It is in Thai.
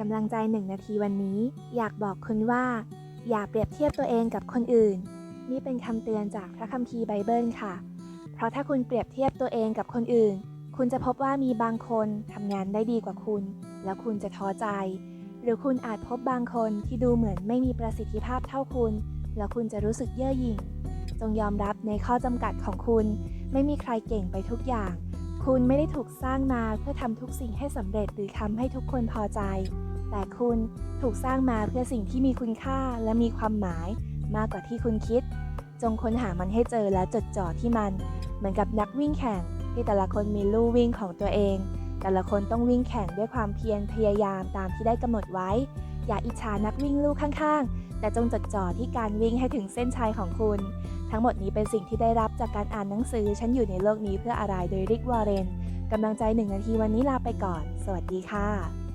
กำลังใจหนึ่งนาทีวันนี้ อยากบอกคุณว่า อย่าเปรียบเทียบตัวเองกับคนอื่น นี่เป็นคำเตือนจากพระคัมภีร์ไบเบิลค่ะ เพราะถ้าคุณเปรียบเทียบตัวเองกับคนอื่น คุณจะพบว่ามีบางคนทำงานได้ดีกว่าคุณ แล้วคุณจะท้อใจ หรือคุณอาจพบบางคนที่ดูเหมือนไม่มีประสิทธิภาพเท่าคุณ แล้วคุณจะรู้สึกเย่อหยิ่ง จงยอมรับในข้อจำกัดของคุณ ไม่มีใครเก่งไปทุกอย่างคุณไม่ได้ถูกสร้างมาเพื่อทำทุกสิ่งให้สำเร็จหรือทำให้ทุกคนพอใจ แต่คุณถูกสร้างมาเพื่อสิ่งที่มีคุณค่าและมีความหมายมากกว่าที่คุณคิด จงค้นหามันให้เจอและจดจ่อที่มัน เหมือนกับนักวิ่งแข่งที่แต่ละคนมีลู่วิ่งของตัวเอง แต่ละคนต้องวิ่งแข่งด้วยความเพียรพยายามตามที่ได้กำหนดไว้ อย่าอิจฉานักวิ่งลู่ข้างๆ แต่จงจดจ่อที่การวิ่งให้ถึงเส้นชัยของคุณ ทั้งหมดนี้เป็นสิ่งที่ได้รับจากการอ่านหนังสือ ฉันอยู่ในโลกนี้เพื่ออะไรโดยริกวอร์เรนกำลังใจหนึ่งนาทีวันนี้ลาไปก่อน สวัสดีค่ะ